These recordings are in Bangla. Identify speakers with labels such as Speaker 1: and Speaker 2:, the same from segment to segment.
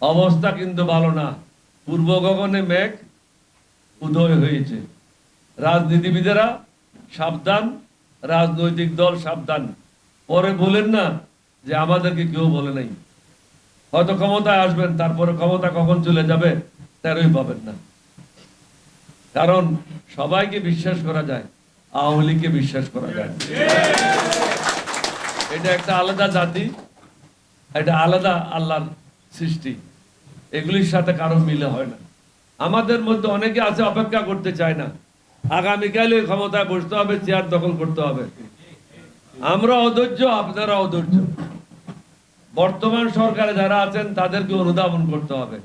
Speaker 1: অবস্থা কিন্তু ভালো না। পূর্ব গগনে মেঘ উদয় হয়েছে। রাজনীতিবিদেরা সাবধান, রাজনৈতিক দল সাবধান। পরে বলেন না যে আমাদেরকে কেউ বলে নাই। হয়তো ক্ষমতায় আসবেন, তারপরে ক্ষমতা কখন চলে যাবে তেরোই পাবেন না। কারণ সবাইকে বিশ্বাস করা যায়, আওয়ামী বিশ্বাস করা যায়। এটা একটা আলাদা জাতি, এটা আলাদা আল্লাহর সৃষ্টি। এগুলির সাথে কারও মিলে হয় না। আমাদের মধ্যে অনেকে আছে, অপেক্ষা করতে চায় না। আগামীকালে ক্ষমতায় বসতে হবে, চেয়ার দখল করতে হবে। আমরা অধৈর্য, আপনারা অধৈর্য। বর্তমান সরকারে যারা আছেন, তাদেরকে অনুধাবন করতে হবে।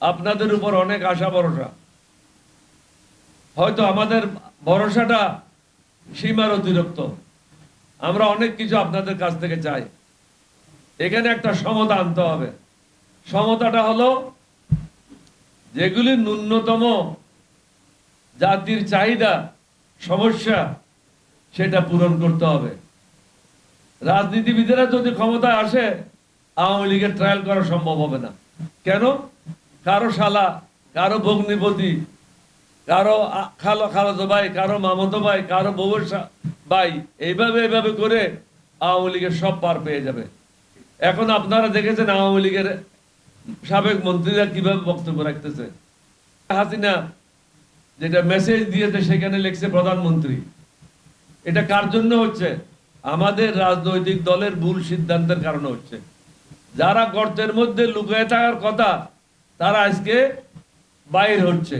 Speaker 1: আপনাদের উপর অনেক আশা, ভরসা। হয়তো আমাদের ভরসাটা সীমার অতিরিক্ত। আমরা অনেক কিছু আপনাদের কাছ থেকে চাই। এখানে একটা সমতা আনতে হবে। সমতাটা হলো যেগুলি ন্যূনতম জাতির চাহিদা, সমস্যা, সেটা পূরণ করতে হবে। রাজনীতিবিদেরা যদি ক্ষমতায় আসে, আওয়ামী লীগের ট্রায়াল করা সম্ভব হবে না। কেন? কারও শালা, কারও ভগ্নিপতি, কারও খালো, খালাতো ভাই, কারও মামতো ভাই, কারও বউয়ের ভাই, এইভাবে এইভাবে করে আওয়ামী লীগের সব পার পেয়ে যাবে। এখন আপনারা দেখেছেন আওয়ামী লীগের সাবেক মন্ত্রীরা কীভাবে বক্তব্য রাখতেছে? হাসিনা যেটা মেসেজ দিয়েছে সেখানে লিখছে প্রধানমন্ত্রী। এটা কার জন্য হচ্ছে? আমাদের রাজনৈতিক দলের ভুল সিদ্ধান্তের কারণে হচ্ছে। যারা গর্তের মধ্যে লুকিয়ে থাকার কথা, তারা আজকে বাইর হচ্ছে।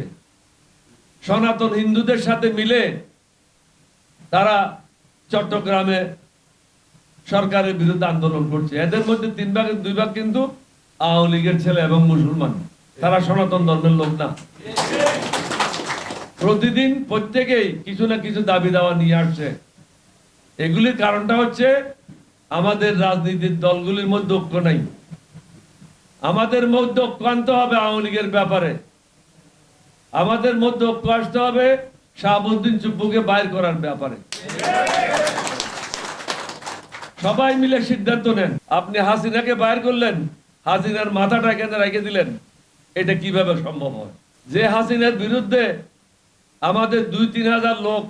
Speaker 1: সনাতন হিন্দুদের সাথে মিলে তারা চট্টগ্রামে সরকারের বিরুদ্ধে আন্দোলন করছে। এদের মধ্যে তিন ভাগের দুই ভাগ কিন্তু আওয়ামী লীগের ছেলে এবং মুসলমান। তারা সনাতন ধর্মের লোক না। প্রতিদিন প্রত্যেকেই কিছু না কিছু দাবি দাওয়া নিয়ে আসছে। এগুলির কারণটা হচ্ছে আমাদের রাজনীতির দলগুলির মধ্যে ঐক্য নাই। আমাদের মধ্যে ঐক্য আনতে হবে আওয়ামী লীগের ব্যাপারে। আমাদের মধ্যে ঐক্য আসতে হবে শাহাবুদ্দিন চুপ্পুকে বাইর করার ব্যাপারে। সবাই মিলে সিদ্ধান্ত নেন, আপনি হাসিনাকে বাইর করলেন হাসিনার মাথাটা এখানে রেখে দিলেন, এটা কীভাবে সম্ভব হয়? যে হাসিনার বিরুদ্ধে আমাদের দুই, তিন হাজার লোক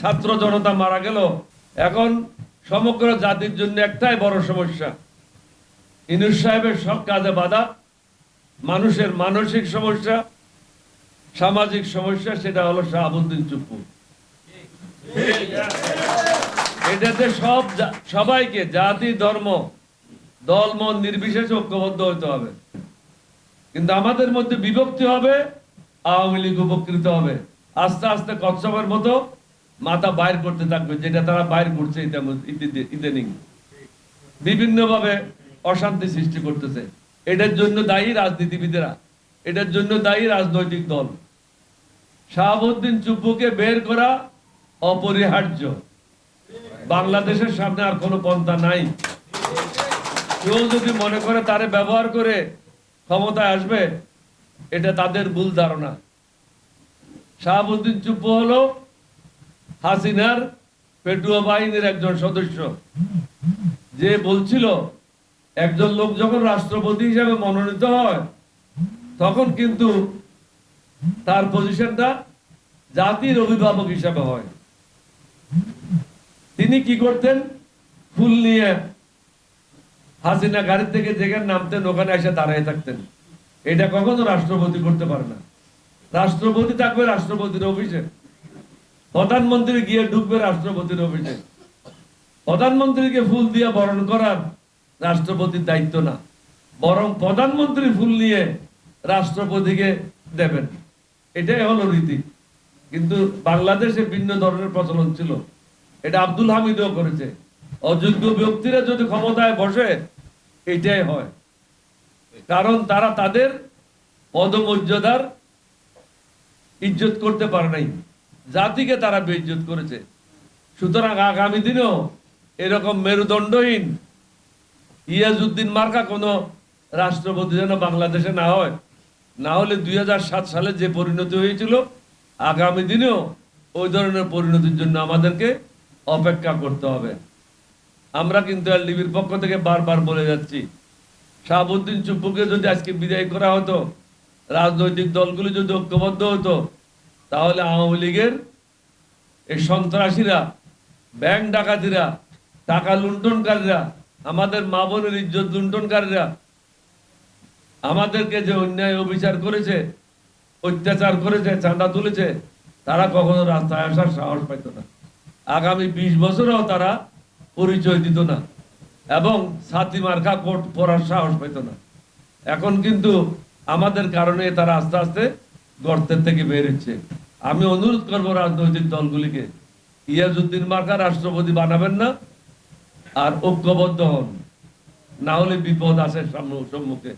Speaker 1: ছাত্র জনতা মারা গেল, এখন সমগ্র জাতির জন্য একটাই বড় সমস্যা। ইনুস সাহেবের সব কাজে বাধা, মানুষের মানসিক সমস্যা, সামাজিক সমস্যা, সেটা হলো শাহাবুদ্দিন চুপ্পু। এটাতে সব সবাইকে, জাতি, ধর্ম দল মন নির্বিশেষে ঐক্যবদ্ধ হতে হবে। কিন্তু আমাদের মধ্যে বিভক্তি হবে, আওয়ামী লীগ উপকৃত হবে। আস্তে আস্তে কচ্ছপের মতো মাথা বাইর করতে থাকবে, যেটা তারা বাইর করছে ইদানিং বিভিন্নভাবে অশান্তি সৃষ্টি করতেছে। এটার জন্য দায়ী রাজনীতিবিদেরা। এটার জন্য দায়ী রাজনৈতিক দল। শাহাবুদ্দিন চুপ্পুকে বের করা অপরিহার্য। বাংলাদেশের সামনে আর কোনো পন্থা নাই। কেউ যদি মনে করে তারে ব্যবহার করে ক্ষমতায় আসবে, এটা তাদের ভুল ধারণা। শাহাবুদ্দিন চুপ্পু হলো, হাসিনার পেটুয়া বাহিনীর একজন সদস্য। যে বলছিল, একজন লোক যখন রাষ্ট্রপতি হিসাবে মনোনীত হয়, তখন কিন্তু তার পজিশনটা জাতির অভিভাবক হিসাবে হয়। তিনি কি করতেন? ফুল নিয়ে হাসিনা গাড়ি থেকে যেখানে নামতেন, ওখানে এসে দাঁড়ায় থাকতেন। এটা কখনো রাষ্ট্রপতি করতে পারে না। রাষ্ট্রপতি থাকবে রাষ্ট্রপতির অফিসে। প্রধানমন্ত্রী গিয়ে ঢুকবে রাষ্ট্রপতির অফিসে। প্রধানমন্ত্রীকে ফুল দিয়ে বরণ করার রাষ্ট্রপতির দায়িত্ব না। বরং প্রধানমন্ত্রী ফুল নিয়ে রাষ্ট্রপতিকে দেবেন। এটাই হলো রীতি। কিন্তু বাংলাদেশে ভিন্ন ধরনের প্রচলন ছিল। এটা আব্দুল হামিদও করেছে। অযোগ্য ব্যক্তিরা যদি ক্ষমতায় বসে এটাই হয়। কারণ তারা তাদের পদমর্যাদার ইজ্জত করতে পারে নাই। জাতিকে তারা বেইজ্জত করেছে। সুতরাং আগামী দিনেও এরকম মেরুদণ্ডহীন ইয়াজউদ্দিন মার্কা কোনো রাষ্ট্রপতি যেন বাংলাদেশে না হয়, না হলে দুই হাজার সাত সালে যে পরিণতি হয়েছিল, আগামী দিনেও ওই ধরনের পরিণতির জন্য আমাদেরকে অপেক্ষা করতে হবে। আমরা কিন্তু এলডিবির পক্ষ থেকে বারবার বলে যাচ্ছি, শাহাবুদ্দিন চুপ্পুকে যদি আজকে বিদায় করা হতো, রাজনৈতিক দলগুলি যদি ঐক্যবদ্ধ হতো, তাহলে আওয়ামী লীগের এই সন্ত্রাসীরা, ব্যাংক ডাকাতিরা, টাকা লুণ্ঠনকারীরা, আমাদের মা বোনের ইজ্জত লুণ্ঠনকারীরা, আমাদেরকে যে অন্যায় অবিচার করেছে, অত্যাচার করেছে, চাঁদা তুলেছে, তারা কখনো রাস্তায় আসার সাহস পাইত না। আগামী বিশ বছরেও তারা পরিচয় দিত না। এবং ছাতি মার্কা কোট পরার সাহস পেত না। এখন কিন্তু আমাদের কারণে তারা আস্তে আস্তে গর্তের থেকে বের হচ্ছে। আমি অনুরোধ করব রাজনৈতিক দলগুলিকে ইয়াজুদ্দিন মার্কা রাষ্ট্রপতি বানাবেন না আর ঐক্যবদ্ধ হন। না হলে বিপদ আসে সম্মুখে।